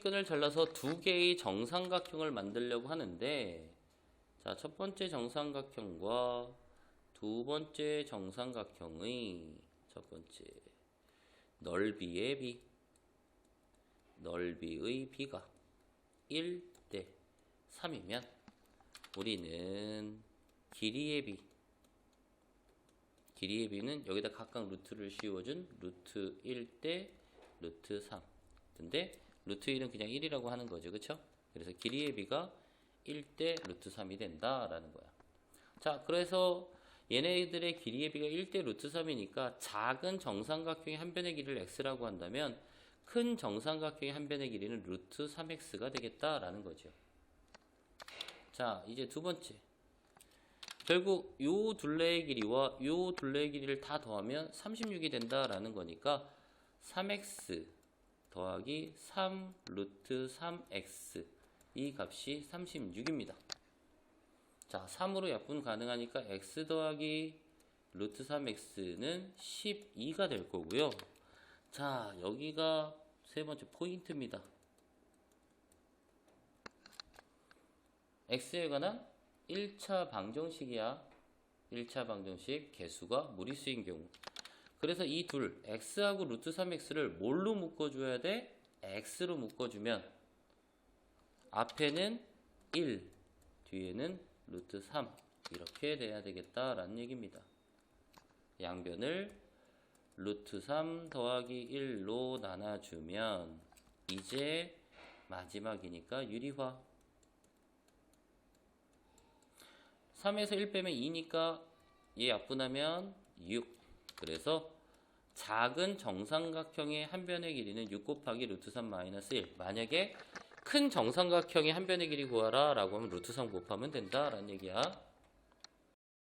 끈을 잘라서 두 개의 정삼각형을 만들려고 하는데 자, 첫 번째 정삼각형과 두 번째 정삼각형의 첫 번째 넓이의 비 넓이의 비가 1대 3이면 우리는 길이의 비 길이의 비는 여기다 각각 루트를 씌워준 루트 1대 루트 3 근데 루트 1은 그냥 1이라고 하는 거죠. 그쵸? 그래서 길이의 비가 1대 루트 3이 된다라는 거야. 자 그래서 얘네들의 길이의 비가 1대 루트 3이니까 작은 정삼각형의 한 변의 길이를 x라고 한다면 큰 정삼각형의 한 변의 길이는 루트 3x가 되겠다라는 거죠. 자 이제 두 번째. 결국 요 둘레의 길이와 요 둘레의 길이를 다 더하면 36이 된다라는 거니까 3x 더하기 3 루트 3x 이 값이 36입니다. 자, 3으로 약분 가능하니까 x 더하기 루트 3x는 12가 될 거고요. 자, 여기가 세 번째 포인트입니다. x에 관한 1차 방정식이야. 1차 방정식 개수가 무리수인 경우. 그래서 이 둘, x하고 루트 3x를 뭘로 묶어줘야 돼? x로 묶어주면 앞에는 1, 뒤에는 루트 3 이렇게 돼야 되겠다라는 얘기입니다. 양변을 루트 3 더하기 1로 나눠주면 이제 마지막이니까 유리화 3에서 1 빼면 2니까 얘 약분하면 6 그래서 작은 정삼각형의 한 변의 길이는 6 곱하기 루트 3 마이너스 1 만약에 큰 정삼각형의 한 변의 길이 구하라 라고 하면 루트 3 곱하면 된다 라는 얘기야